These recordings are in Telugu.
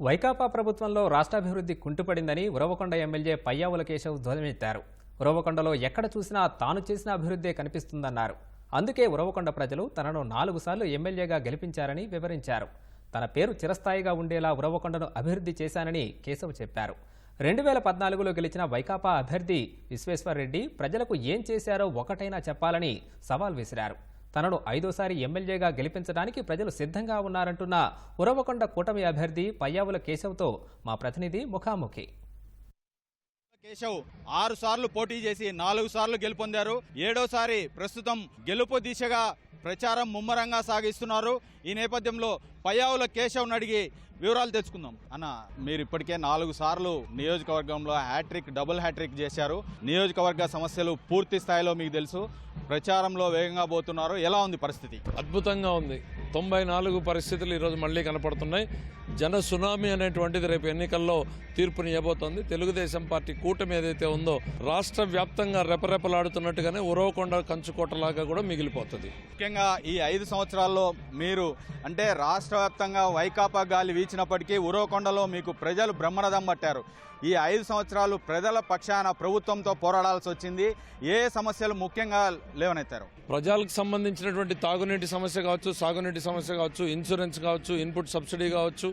వైకాపా ప్రభుత్వంలో రాష్ట్రాభివృద్ధి కుంటుపడిందని ఉరవకొండ ఎమ్మెల్యే పయ్యావుల కేశవ్ ధ్వజమెత్తారు. ఉరవకొండలో ఎక్కడ చూసినా తాను చేసిన అభివృద్ధే కనిపిస్తుందన్నారు. అందుకే ఉరవకొండ ప్రజలు తనను నాలుగు సార్లు ఎమ్మెల్యేగా గెలిపించారని వివరించారు. తన పేరు చిరస్థాయిగా ఉండేలా ఉరవకొండను అభివృద్ధి చేశానని కేశవ్ చెప్పారు. రెండు వేల పద్నాలుగులో గెలిచిన వైకాపా అభ్యర్థి విశ్వేశ్వర్రెడ్డి ప్రజలకు ఏం చేశారో ఒకటైనా చెప్పాలని సవాల్ విసిరారు. తనను ఐదోసారి ఎమ్మెల్యేగా గెలిపించడానికి ప్రజలు సిద్ధంగా ఉన్నారంటున్న ఉరవకొండ కూటమి అభ్యర్థి పయ్యావుల కేశవ్తో మా ప్రతినిధి ముఖాముఖి. కేశవ్ ఆరు సార్లు పోటీ చేసి నాలుగు సార్లు గెలుపొందారు. ఏడోసారి ప్రస్తుతం గెలుపు దిశగా ప్రచారం ముమ్మరంగా సాగిస్తున్నారు. ఈ నేపథ్యంలో పయ్యావుల కేశవ్ని అడిగి వివరాలు తెచ్చుకుందాం అన్న మీరు ఇప్పటికే నాలుగు సార్లు నియోజకవర్గంలో హ్యాట్రిక్ డబుల్ హ్యాట్రిక్ చేశారు. నియోజకవర్గ సమస్యలు పూర్తి స్థాయిలో మీకు తెలుసు. ప్రచారంలో వేగంగా పోతున్నారు. ఎలా ఉంది పరిస్థితి? అద్భుతంగా ఉంది. తొంభై నాలుగు పరిస్థితులు ఈరోజు మళ్ళీ కనపడుతున్నాయి. జన సునామీ అనేటువంటిది రేపు ఎన్నికల్లో తీర్పుని ఇవ్వబోతోంది. తెలుగుదేశం పార్టీ కూటమి ఏదైతే ఉందో రాష్ట్ర వ్యాప్తంగా రెపరెపలాడుతున్నట్టుగానే ఉరవకొండ కంచుకోటలాగా కూడా మిగిలిపోతుంది. ముఖ్యంగా ఈ ఐదు సంవత్సరాల్లో మీరు అంటే రాష్ట్ర వ్యాప్తంగా వైకాపా గాలి వీచినప్పటికీ ఉరవకొండలో మీకు ప్రజలు బ్రహ్మరథం పట్టారు. ఈ ఐదు సంవత్సరాలు ప్రజల పక్షాన ప్రభుత్వంతో పోరాడాల్సి వచ్చింది. ఏ సమస్యలు ముఖ్యంగా లేవనెత్తారు? ప్రజలకు సంబంధించినటువంటి తాగునీటి సమస్య కావచ్చు సాగునీటి సమస్య కావచ్చు ఇన్సూరెన్స్ కావచ్చు ఇన్పుట్ సబ్సిడీ కావచ్చు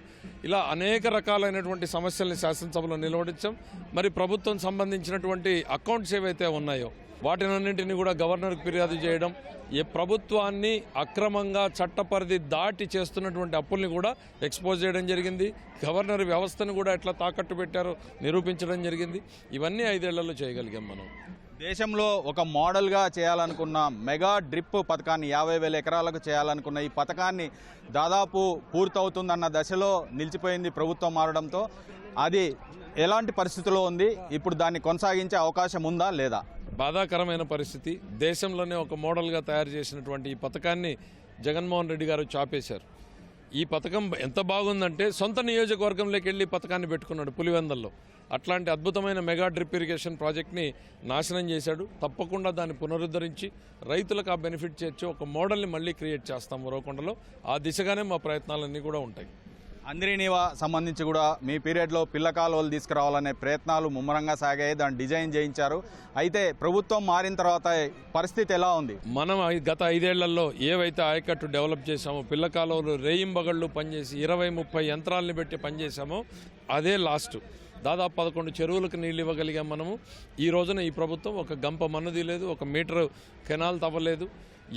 ఇలా అనేక రకాలైనటువంటి సమస్యల్ని శాసనసభలో నిలవడించాం మరి ప్రభుత్వం సంబంధించినటువంటి అకౌంట్స్ ఏవైతే ఉన్నాయో వాటినన్నింటినీ కూడా గవర్నర్కు ఫిర్యాదు చేయడం ఏ ప్రభుత్వాన్ని అక్రమంగా చట్టపరిధి దాటి చేస్తున్నటువంటి అప్పుల్ని కూడా ఎక్స్పోజ్ చేయడం జరిగింది. గవర్నర్ వ్యవస్థను కూడా ఎట్లా తాకట్టు పెట్టారో నిరూపించడం జరిగింది. ఇవన్నీ ఐదేళ్ళలో చేయగలిగాం మనం. దేశంలో ఒక మోడల్గా చేయాలనుకున్న మెగా డ్రిప్ పథకాన్ని యాభై వేల ఎకరాలకు చేయాలనుకున్న ఈ పథకాన్ని దాదాపు పూర్తవుతుందన్న దశలో నిలిచిపోయింది ప్రభుత్వం మారడంతో అది ఎలాంటి పరిస్థితిలో ఉంది? ఇప్పుడు దాన్ని కొనసాగించే అవకాశం ఉందా లేదా? బాధాకరమైన పరిస్థితి. దేశంలోనే ఒక మోడల్గా తయారు చేసినటువంటి ఈ పథకాన్ని జగన్మోహన్ రెడ్డి గారు చాపేశారు. ఈ పథకం ఎంత బాగుందంటే సొంత నియోజకవర్గంలోకి వెళ్ళి పథకాన్ని పెట్టుకున్నాడు పులివెందల్లో. అట్లాంటి అద్భుతమైన మెగా డ్రిప్ ఇరిగేషన్ ప్రాజెక్ట్ని నాశనం చేశాడు. తప్పకుండా దాన్ని పునరుద్ధరించి రైతులకు ఆ బెనిఫిట్ చేర్చి ఒక మోడల్ని మళ్ళీ క్రియేట్ చేస్తాం ఉరవకొండలో ఆ దిశగానే మా ప్రయత్నాలన్నీ కూడా ఉంటాయి. అందరినీవా సంబంధించి కూడా మీ పీరియడ్లో పిల్ల కాలువలు తీసుకురావాలనే ప్రయత్నాలు ముమ్మరంగా సాగాయి. దాన్ని డిజైన్ చేయించారు. అయితే ప్రభుత్వం మారిన తర్వాత పరిస్థితి ఎలా ఉంది? మనం గత ఐదేళ్ళలో ఏవైతే ఆయకట్టు డెవలప్ చేశామో పిల్ల కాలువలు రేయింబగళ్ళు పనిచేసి ఇరవై ముప్పై యంత్రాలను పెట్టి పనిచేశామో అదే లాస్ట్. దాదాపు పదకొండు చెరువులకు నీళ్ళు ఇవ్వగలిగాం మనము. ఈ రోజున ఈ ప్రభుత్వం ఒక గంప మన్నది లేదు ఒక మీటర్ కెనాల్ తవ్వలేదు.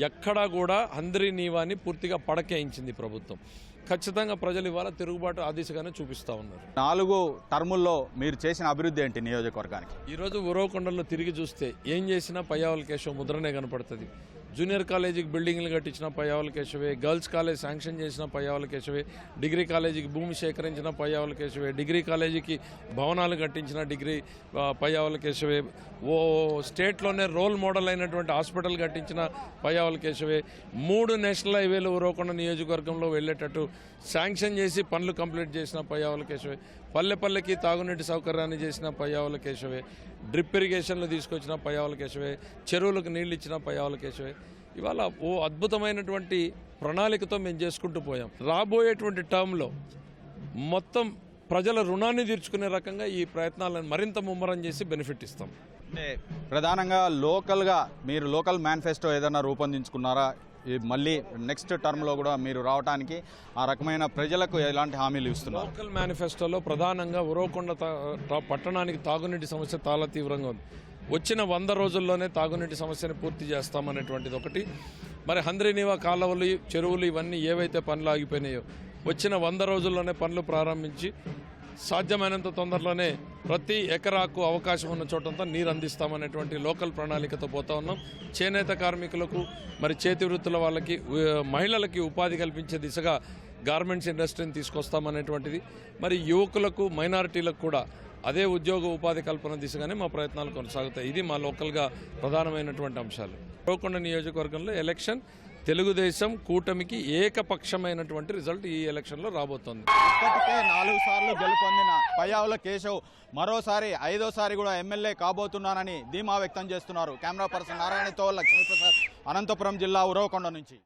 ఎక్కడా కూడా అందరి నీవాని పూర్తిగా పడకేయించింది ప్రభుత్వం. ఖచ్చితంగా ప్రజలు ఇవాళ తిరుగుబాటు ఆ దిశగానే చూపిస్తూ ఉన్నారు. నాలుగు టర్ముల్లో మీరు చేసిన అభివృద్ధి ఏంటి నియోజకవర్గానికి? ఈరోజు ఉరవకొండలో తిరిగి చూస్తే ఏం చేసినా పయ్యావల కేశవ ముద్రనే కనపడుతుంది. జూనియర్ కాలేజీకి బిల్డింగ్లు కట్టించిన పయ్యావల కేశవే గర్ల్స్ కాలేజ్ శాంక్షన్ చేసిన పయ్యావల కేశవే డిగ్రీ కాలేజీకి భూమి సేకరించిన పయ్యావల కేశవే డిగ్రీ కాలేజీకి భవనాలు కట్టించిన డిగ్రీ పయ్యావల కేశవే ఓ స్టేట్లోనే రోల్ మోడల్ అయినటువంటి హాస్పిటల్ కట్టించిన పయ్యావల కేశవే మూడు నేషనల్ హైవేలు ఉరవకొండ నియోజకవర్గంలో వెళ్ళేటట్టు శాంక్షన్ చేసి పనులు కంప్లీట్ చేసిన పయ్యావల కేశవే. పల్లె పల్లెకి తాగునీటి సౌకర్యాన్ని చేసిన పయ్యావల కేశవే. డ్రిప్ ఇరిగేషన్లు తీసుకొచ్చిన పయ్యావల కేశవే. చెరువులకు నీళ్ళు ఇచ్చిన పయ్యావల కేశవే. ఇవాళ ఓ అద్భుతమైనటువంటి ప్రణాళికతో మేము చేసుకుంటూ పోయాం. రాబోయేటువంటి టర్మ్లో మొత్తం ప్రజల రుణాన్ని తీర్చుకునే రకంగా ఈ ప్రయత్నాలను మరింత ముమ్మరం చేసి బెనిఫిట్ ఇస్తాం. అంటే ప్రధానంగా లోకల్గా మీరు లోకల్ మేనిఫెస్టో ఏదైనా రూపొందించుకున్నారా? మళ్ళీ నెక్స్ట్ టర్మ్లో కూడా మీరు రావడానికి ఆ రకమైన ప్రజలకు ఎలాంటి హామీలు ఇస్తున్నారు? లోకల్ మేనిఫెస్టోలో ప్రధానంగా ఉరవకొండ పట్టణానికి తాగునీటి సమస్య చాలా తీవ్రంగా ఉంది. వచ్చిన వంద రోజుల్లోనే తాగునీటి సమస్యను పూర్తి చేస్తామనేటువంటిది ఒకటి. మరి హంద్రీనివా కాలువలు చెరువులు ఇవన్నీ ఏవైతే పనులు ఆగిపోయినాయో వచ్చిన వంద రోజుల్లోనే పనులు ప్రారంభించి సాధ్యమైనంత తొందరలోనే ప్రతి ఎకరాకు అవకాశం ఉన్న చోటంతా నీరు అందిస్తామనేటువంటి లోకల్ ప్రణాళికతో పోతా ఉన్నాం. చేనేత కార్మికులకు మరి చేతి వృత్తుల వాళ్ళకి మహిళలకి ఉపాధి కల్పించే దిశగా గార్మెంట్స్ ఇండస్ట్రీని తీసుకొస్తామనేటువంటిది. మరి యువకులకు మైనారిటీలకు కూడా అదే ఉద్యోగ ఉపాధి కల్పన దిశగానే మా ప్రయత్నాలు కొనసాగుతాయి. ఇది మా లోకల్గా ప్రధానమైనటువంటి అంశాలు. కోకొండ నియోజకవర్గంలో ఎలక్షన్ తెలుగుదేశం కూటమికి ఏకపక్షమైనటువంటి రిజల్ట్ ఈ ఎలక్షన్లో రాబోతోంది. ఇప్పటికే నాలుగు సార్లు గెలుపొందిన పయ్యావుల కేశవ్ మరోసారి ఐదోసారి కూడా ఎమ్మెల్యే కాబోతున్నానని ధీమా వ్యక్తం చేస్తున్నారు. కెమెరా పర్సన్ నారాయణతో లక్ష్మీప్రసాద్ అనంతపురం జిల్లా ఉరవకొండ నుంచి.